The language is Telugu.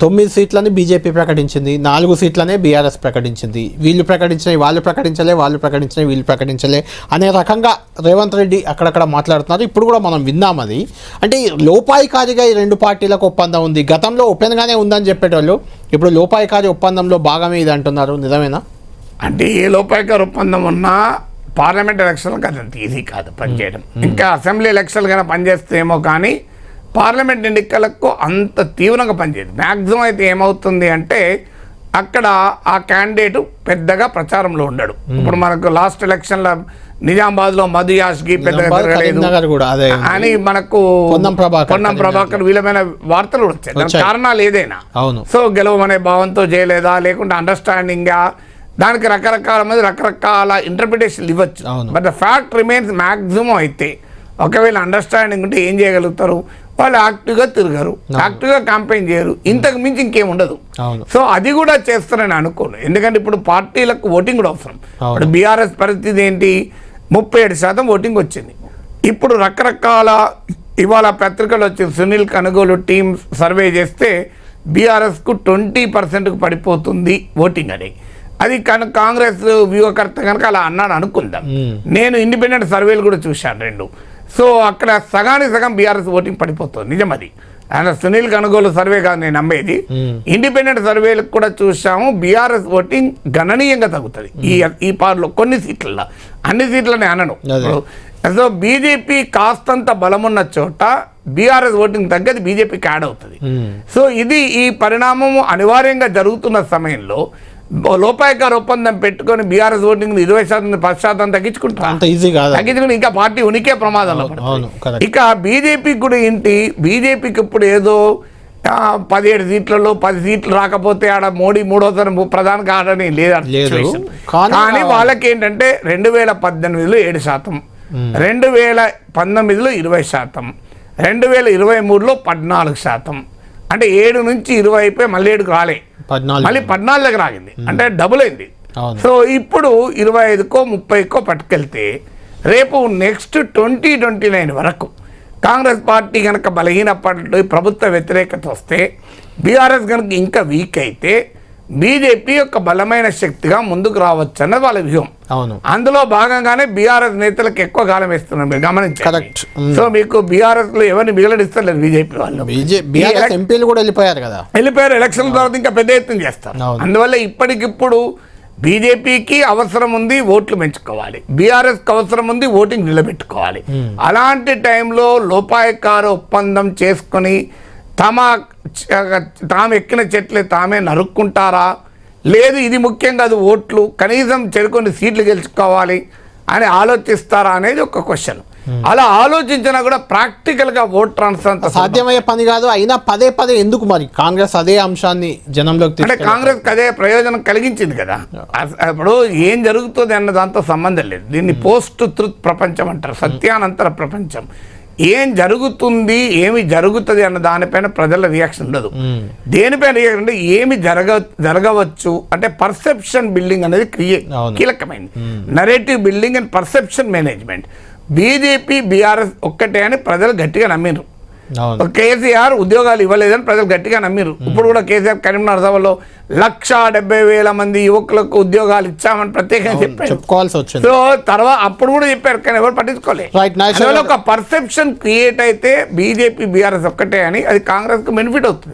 తొమ్మిది సీట్లని బీజేపీ ప్రకటించింది నాలుగు సీట్లనే బీఆర్ఎస్ ప్రకటించింది. వీళ్ళు ప్రకటించినవి వాళ్ళు ప్రకటించలే వాళ్ళు ప్రకటించినవి వీళ్ళు ప్రకటించలే అనే రకంగా రేవంత్ రెడ్డి అక్కడక్కడ మాట్లాడుతున్నారు. ఇప్పుడు కూడా మనం విన్నాం అది. అంటే లోపాయికారిగా ఈ రెండు పార్టీలకు ఒప్పందం ఉంది. గతంలో ఓపెన్గానే ఉందని చెప్పేటోళ్ళు ఇప్పుడు లోపాయికారి ఒప్పందంలో భాగమే ఇది అంటున్నారు. నిజమేనా? అంటే ఏ లోపాయకర ఒప్పందం ఉన్నా పార్లమెంట్ ఎలక్షన్లకు అది అంత ఈజీ కాదు పనిచేయడం. ఇంకా అసెంబ్లీ ఎలక్షన్లు కన్నా పనిచేస్తేమో కానీ పార్లమెంట్ ఎన్నికలకు అంత తీవ్రంగా పనిచేయదు. మ్యాక్సిమం అయితే ఏమవుతుంది అంటే అక్కడ ఆ క్యాండిడేట్ పెద్దగా ప్రచారంలో ఉండడు. ఇప్పుడు మనకు లాస్ట్ ఎలక్షన్ల నిజామాబాద్లో మధు యాష్కి పెద్దగా తిరగలేదు. అని మనకు పొన్నం ప్రభాకర్ వీలమైన వార్తలు వచ్చాయి. కారణాలు ఏదైనా. సో గెలవమనే భావంతో చేయలేదా? లేకుంటే అండర్స్టాండింగా దానికి రకరకాల మంది రకరకాల ఇంటర్ప్రిటేషన్ ఇవ్వచ్చు. But the fact remains maximum అయితే. ఒకవేళ అండర్స్టాండింగ్ ఉంటే ఏం చేయగలుగుతారు? వాళ్ళు యాక్టివ్గా తిరగరు. యాక్టివ్గా క్యాంపెయిన్ చేయరు. ఇంతకు మించి ఇంకేం ఉండదు. సో అది కూడా చేస్తారని అనుకోను. ఎందుకంటే ఇప్పుడు పార్టీలకు ఓటింగ్ కూడా అవసరం. ఇప్పుడు బీఆర్ఎస్ పరిస్థితి ఏంటి? ముప్పై ఏడు శాతం ఓటింగ్ వచ్చింది. ఇప్పుడు రకరకాల ఇవాళ పత్రికలు వచ్చి సునీల్ కనుగోలు టీం సర్వే చేస్తే బీఆర్ఎస్కు ట్వంటీ పర్సెంట్కు పడిపోతుంది ఓటింగ్ అని. అది కనుక కాంగ్రెస్ వ్యూహకర్త కనుక అలా అన్నాడు అనుకుందాం. నేను ఇండిపెండెంట్ సర్వేలు కూడా చూశాను రెండు. సో అక్కడ సగానికి సగం బీఆర్ఎస్ ఓటింగ్ పడిపోతుంది. నిజం అది ఆయన సునీల్ కనుగోలు సర్వే కాదు నేను నమ్మేది. మ్మ్. ఇండిపెండెంట్ సర్వేలకు కూడా చూసాము బీఆర్ఎస్ ఓటింగ్ గణనీయంగా తగ్గుతుంది. ఈ ఈ పార్లో కొన్ని సీట్లలో అన్ని సీట్లని అనను. సో బీజేపీ కాస్తంత బలమున్న చోట బీఆర్ఎస్ ఓటింగ్ తగ్గది బీజేపీకి యాడ్ అవుతుంది. సో ఇది ఈ పరిణామము అనివార్యంగా జరుగుతున్న సమయంలో లోపాయకార ఒప్పందం పెట్టుకొని బీఆర్ఎస్ ఓటింగ్ ఇరవై శాతం పది శాతం తగ్గించుకుంటారు అంత ఈజీ కాదు అది. తగ్గించుకుని ఇంకా పార్టీ ఉనికే ప్రమాదంలో ఇక బీజేపీకి కూడా ఏంటి? బీజేపీకి ఇప్పుడు ఏదో పదిహేడు సీట్లలో పది సీట్లు రాకపోతే ఆడ మోడీ మూడోసారి ప్రధాని కాడని లేదా. కానీ వాళ్ళకి ఏంటంటే రెండు వేల పద్దెనిమిదిలో ఏడు శాతం రెండు వేల పంతొమ్మిదిలో ఇరవై శాతం రెండు వేల ఇరవై మూడులో పద్నాలుగు శాతం. అంటే ఏడు నుంచి ఇరవై అయిపోయి మళ్ళీ ఏడుకు రాలే. పద్నాలుగు మళ్ళీ పద్నాలుగు దగ్గర ఆగింది అంటే డబుల్ అయింది. సో ఇప్పుడు ఇరవై ఐదుకో ముప్పైకో పట్టుకెళ్తే రేపు నెక్స్ట్ ట్వంటీ ట్వంటీ నైన్ వరకు కాంగ్రెస్ పార్టీ కనుక బలహీనపడి ప్రభుత్వ వ్యతిరేకత వస్తే బీఆర్ఎస్ కనుక ఇంకా వీక్ అయితే బీజేపీ యొక్క బలమైన శక్తిగా ముందుకు రావచ్చు అన్నది వాళ్ళ వ్యూహం. అవును. అందులో భాగంగానే బీఆర్ఎస్ నేతలకు ఎక్కువ కాలం ఇస్తున్నారు మీరు. Mm. సో మీకు బీఆర్ఎస్లో ఎవరిని మిగలడిస్తలేదు బీజేపీ వాళ్ళు. ఎంపీలు కూడా వెళ్ళిపోయారు కదా. వెళ్ళిపోయారు. ఎలక్షన్ తర్వాత ఇంకా పెద్ద ఎత్తున చేస్తారు. అందువల్ల ఇప్పటికిప్పుడు బీజేపీకి అవసరం ఉంది ఓట్లు పెంచుకోవాలి. బీఆర్ఎస్కి అవసరం ఉంది ఓటింగ్ నిలబెట్టుకోవాలి. అలాంటి టైంలో లోపాయకార ఒప్పందం చేసుకొని తమ తాము ఎక్కిన చెట్లే తామే నరుక్కుంటారా? లేదు ఇది ముఖ్యం కాదు ఓట్లు. కనీసం చెరుకొని సీట్లు గెలుచుకోవాలి అని ఆలోచిస్తారా అనేది ఒక క్వశ్చన్. అలా ఆలోచించినా కూడా ప్రాక్టికల్గా ఓట్ ట్రాన్స్ఫర్ సాధ్యమయ్యే పని కాదు అయినా పదే పదే ఎందుకు మరి? కాంగ్రెస్ అదే అంశాన్ని జనంలోకి అంటే తీసుకెళ్ళ కాంగ్రెస్ అదే ప్రయోజనం కలిగించింది కదా. ఇప్పుడు ఏం జరుగుతుంది అన్న దాంతో సంబంధం లేదు. దీన్ని పోస్ట్ ట్రుత్ ప్రపంచం అంటారు. సత్యానంతర ప్రపంచం. ఏం జరుగుతుంది ఏమి జరుగుతుంది అన్న దానిపైన ప్రజల రియాక్షన్ ఉండదు. దేనిపైన రియాక్షన్ అంటే ఏమి జరగ జరగవచ్చు అంటే పర్సెప్షన్ బిల్డింగ్ అనేది క్రియే అవును. కీలకమైంది. Narrative building and perception management BJP BRS ఒక్కటే అని ప్రజలు గట్టిగా నమ్మిండ్రు. అవును కేసీఆర్ ఉద్యోగాలు ఇవ్వలేదని ప్రజలు గట్టిగా నమ్మిరు ఇప్పుడు కూడా కేసీఆర్ కరీంనగర్ సభలో లక్ష డెబ్బై వేల మంది యువకులకు ఉద్యోగాలు ఇచ్చామని ప్రత్యేకంగా చెప్పారు. చెప్పుకోవాల్సి వచ్చింది. సో తర్వాత అప్పుడు కూడా చెప్పారు కానీ ఎవరు పట్టించుకోలేదు ఒక పర్సెప్షన్ క్రియేట్ అయితే బీజేపీ బీఆర్ఎస్ ఒక్కటే అని అది కాంగ్రెస్కు బెనిఫిట్ అవుతుంది.